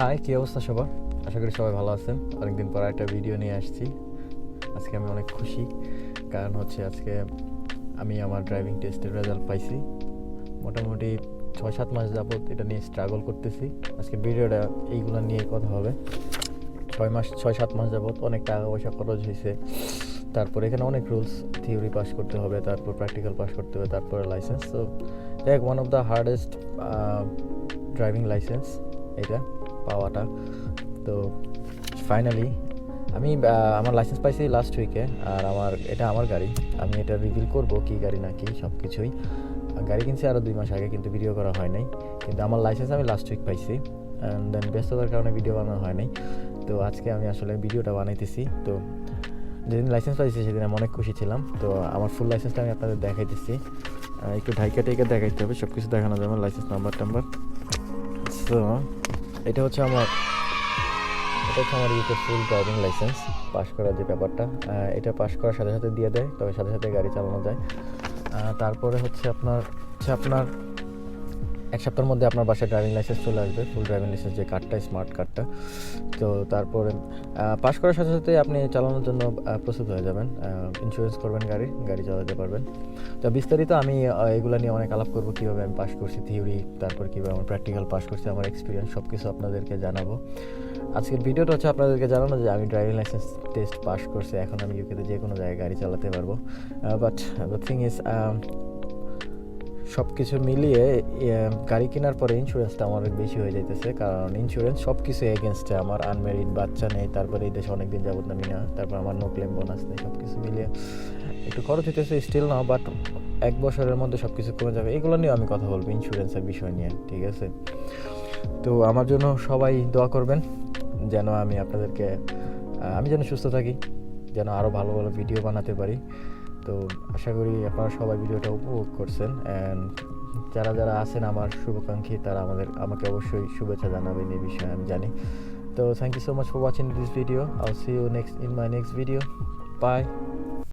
High কী অবস্থা সবার? আশা করি সবাই ভালো আছেন। অনেকদিন পর একটা ভিডিও নিয়ে আসছি। আজকে আমি অনেক খুশি। কারণ হচ্ছে আজকে আমি আমার ড্রাইভিং টেস্টের রেজাল্ট পাইছি। মোটামুটি ছয় সাত মাস যাবৎ এটা নিয়ে স্ট্রাগল করতেছি। আজকে ভিডিওটা এইগুলো নিয়ে কথা হবে। ছয় মাস ছয় সাত মাস যাবত অনেক টাকা পয়সা খরচ হয়েছে। তারপর এখানে অনেক রুলস থিওরি পাস করতে হবে, তারপর প্র্যাকটিক্যাল পাস করতে হবে, তারপরে লাইসেন্স তো, দেখ one of the hardest driving licence এটা। পাওয়াটা। তো ফাইনালি আমি আমার লাইসেন্স পাইছি লাস্ট উইকে আর আমার, এটা আমার গাড়ি। আমি এটা রিভিল করব কি গাড়ি না কি সব কিছুই গাড়ি কিনছি আরও দুই মাস আগে, কিন্তু ভিডিও করা হয় নাই। কিন্তু আমার লাইসেন্স আমি লাস্ট উইক পাইছি। অ্যান্ড দেন ব্যস্ততার কারণে ভিডিও বানানো হয় নাই। তো আজকে আমি আসলে ভিডিওটা বানাইতেছি। তো যেদিন লাইসেন্স পাইছি, সেদিন আমি অনেক খুশি ছিলাম। তো আমার ফুল লাইসেন্সটা আমি আপনাদের দেখাইতেছি। একটু ঢাইকা টেকে দেখাইতে হবে। সব কিছু দেখানো যাবে লাইসেন্স নাম্বার টাম্বার সো এটা হচ্ছে আমার এটা হচ্ছে আমার UK full driving licence pass করার যে ব্যাপারটা। এটা পাশ করার সাথে সাথে দিয়ে দেয়, তবে সাথে সাথে গাড়ি চালানো যায়। তারপরে হচ্ছে আপনার হচ্ছে আপনার এক সপ্তাহের মধ্যে আপনার বাসায় ড্রাইভিং লাইসেন্স চলে আসবে ফুল ড্রাইভিং লাইসেন্স যে কার্ডটা স্মার্ট কার্ডটা তো তারপরে পাস করার সাথে সাথে আপনি চালানোর জন্য প্রস্তুত হয়ে যাবেন। ইন্স্যুরেন্স করবেন গাড়ি গাড়ি চালাতে পারবেন। তো বিস্তারিত আমি এগুলো নিয়ে অনেক আলাপ করব, কীভাবে আমি পাস করছি থিওরি তারপর কীভাবে আমার প্র্যাকটিক্যাল পাস করছি, আমার এক্সপিরিয়েন্স সব কিছু আপনাদেরকে জানাব। আজকের ভিডিওটা হচ্ছে আপনাদেরকে জানানো যে আমি ড্রাইভিং লাইসেন্স টেস্ট পাস করছি, এখন আমি ইউকেতে যে কোনো জায়গায় গাড়ি চালাতে পারব। বাট দ্য থিং ইজ সব কিছু মিলিয়ে গাড়ি কেনার পরে ইন্স্যুরেন্সটা আমার অনেক বেশি হয়ে যাইতেছে। কারণ ইন্স্যুরেন্স সব কিছু এগেনস্টে আমার আনমেরিড বাচ্চা নেই, তারপরে এই দেশে অনেকদিন যাবত নামি না। তারপর আমার নো ক্লেম বোনাস নেই সব কিছু মিলিয়ে। একটু খরচ হইতেছে স্টিল না বাট এক বছরের মধ্যে সব কিছু কমে যাবে। এগুলো নিয়ে আমি কথা বলব ইন্স্যুরেন্সের বিষয় নিয়ে, ঠিক আছে? তো আমার জন্য সবাই দোয়া করবেন, যেন আমি আপনাদেরকে আমি যেন সুস্থ থাকি, যেন আরও ভালো ভালো ভিডিও বানাতে পারি। তো আশা করি আপনারা সবাই ভিডিওটা উপভোগ করছেন। অ্যান্ড যারা যারা আছেন, আমার শুভাকাঙ্ক্ষী, তারা আমাদের, আমাকে অবশ্যই শুভেচ্ছা জানাবেন এই বিষয়ে আমি জানি। তো thank you so much for watching this video I see you next in my next video bye